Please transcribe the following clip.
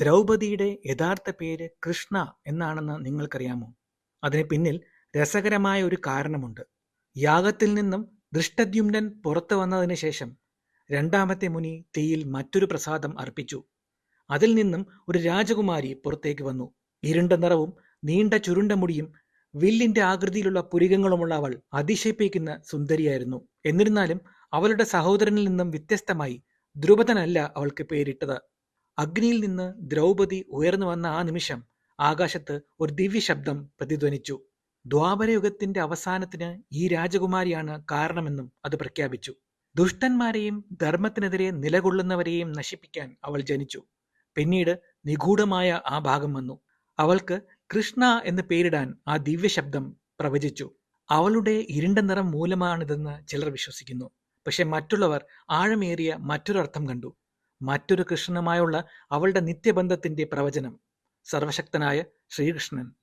ദ്രൗപദിയുടെ യഥാർത്ഥ പേര് കൃഷ്ണ എന്നാണെന്ന് നിങ്ങൾക്കറിയാമോ? അതിന് പിന്നിൽ രസകരമായ ഒരു കാരണമുണ്ട്. യാഗത്തിൽ നിന്നും ദൃഷ്ടദ്യുമ്നൻ പുറത്തു വന്നതിന് ശേഷം രണ്ടാമത്തെ മുനി തീയിൽ മറ്റൊരു പ്രസാദം അർപ്പിച്ചു. അതിൽ നിന്നും ഒരു രാജകുമാരി പുറത്തേക്ക് വന്നു. ഇരുണ്ട നിറവും നീണ്ട ചുരുണ്ട മുടിയും വില്ലിന്റെ ആകൃതിയിലുള്ള പുരികങ്ങളുമുള്ള അവൾ അതിശയിപ്പിക്കുന്ന സുന്ദരിയായിരുന്നു. എന്നിരുന്നാലും അവളുടെ സഹോദരനിൽ നിന്നും വ്യത്യസ്തമായി ദ്രുപദനല്ല അവൾക്ക് പേരിട്ടത്. അഗ്നിയിൽ നിന്ന് ദ്രൗപദി ഉയർന്നു വന്ന ആ നിമിഷം ആകാശത്ത് ഒരു ദിവ്യ ശബ്ദം പ്രതിധ്വനിച്ചു. ദ്വാപരയുഗത്തിന്റെ അവസാനത്തിന് ഈ രാജകുമാരിയാണ് കാരണമെന്നും അത് പ്രഖ്യാപിച്ചു. ദുഷ്ടന്മാരെയും ധർമ്മത്തിനെതിരെ നിലകൊള്ളുന്നവരെയും നശിപ്പിക്കാൻ അവൾ ജനിച്ചു. പിന്നീട് നിഗൂഢമായ ആ ഭാഗം വന്നു. അവൾക്ക് കൃഷ്ണ എന്ന് പേരിടാൻ ആ ദിവ്യ ശബ്ദം പ്രവചിച്ചു. അവളുടെ ഇരുണ്ട നിറം മൂലമാണിതെന്ന് ചിലർ വിശ്വസിക്കുന്നു. പക്ഷെ മറ്റുള്ളവർ ആഴമേറിയ മറ്റൊരർത്ഥം കണ്ടു. മറ്റൊരു കൃഷ്ണനുമായുള്ള അവളുടെ നിത്യബന്ധത്തിന്റെ പ്രവചനം സർവശക്തനായ ശ്രീകൃഷ്ണൻ.